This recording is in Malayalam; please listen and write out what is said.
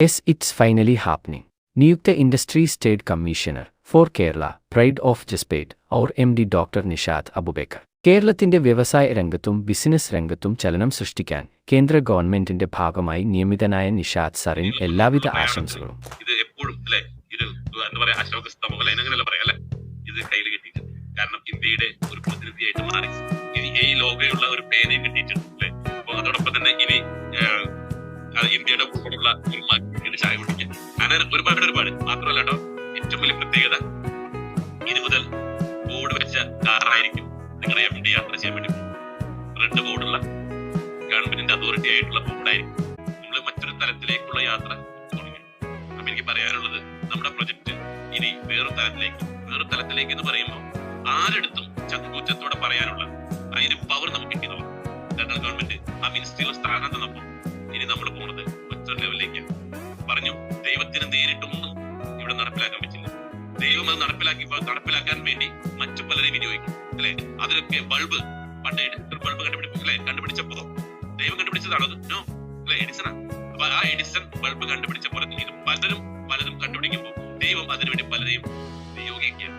Yes, it's finally happening. നിയുക്ത industry state commissioner for Kerala pride of ജസ്പേറ്റ് our M D doctor Nishad Abubakar കേരളത്തിന്റെ വ്യവസായ രംഗത്തും ബിസിനസ് രംഗത്തും ചലനം സൃഷ്ടിക്കാൻ കേന്ദ്ര ഗവൺമെന്റിന്റെ ഭാഗമായി നിയമിതനായ നിഷാദ് സറിൻ എല്ലാവിധ ആശംസകളും ഇത് എപ്പോഴും അല്ലെ? ഇത് എന്താ പറയാ അശോക സ്തംഭം അല്ലെ? അങ്ങനെയല്ല പറയാം അല്ലെ? ഇത് കയ്യിൽ കിട്ടിയിട്ടുണ്ട് കാരണം ഇന്ത്യയുടെ ഒരു പ്രതിനിധിയായിട്ട് മാറി. ഈ ലോകയുള്ള ഒരു പേനയും ഇന്ത്യയുടെ ഉൾപ്പെടെയുള്ള ഒരു മഗ്ഗിന് ചായ കുടിക്കുക അങ്ങനെ ഒരുപാട് ഒരുപാട്. മാത്രമല്ല ഏറ്റവും വലിയ പ്രത്യേകത ഇനി മുതൽ ബോർഡ് വെച്ച കാറായിരിക്കും നിങ്ങളുടെ എം ഡി യാത്ര ചെയ്യാൻ വേണ്ടി റെഡ് ബോർഡുള്ള ഗവൺമെന്റിന്റെ അതോറിറ്റി ആയിട്ടുള്ള ബോർഡായിരിക്കും നമ്മൾ മറ്റൊരു തലത്തിലേക്കുള്ള യാത്ര തുടങ്ങി അപ്പൊ എനിക്ക് പറയാനുള്ളത് നമ്മുടെ പ്രൊജക്ട് ഇനി വേറൊരു തലത്തിലേക്ക് വേറൊരു തലത്തിലേക്ക് എന്ന് പറയുമ്പോൾ ആരെടുത്തും ചങ്കൂറ്റത്തോടെ പറയാനുള്ള അതിന് പവർ നമുക്ക് കിട്ടിയതാണ് സെൻട്രൽ ഗവൺമെന്റ് ആ മിനിസ്ട്രിയിൽ സ്ഥാനം പറഞ്ഞു ദൈവത്തിന് നേരിട്ടൊന്നും ഇവിടെ നടപ്പിലാക്കാൻ പറ്റില്ല. ദൈവം അത് നടപ്പിലാക്കി നടപ്പിലാക്കാൻ വേണ്ടി മറ്റു പലരെ വിനിയോഗിക്കും. അല്ലെ? അതിലൊക്കെ ബൾബ് പണ്ട് ബൾബ് കണ്ടുപിടിക്കും അല്ലെ? കണ്ടുപിടിച്ചപ്പോ ദൈവം കണ്ടുപിടിച്ചതാണോ നോ അല്ലെ എഡിസണാ? അപ്പൊ ആ എഡിസൺ ബൾബ് കണ്ടുപിടിച്ച പോലെ പലരും പലരും കണ്ടുപിടിക്കുമ്പോൾ ദൈവം അതിനുവേണ്ടി പലരെയും നിയോഗിക്കുകയാണ്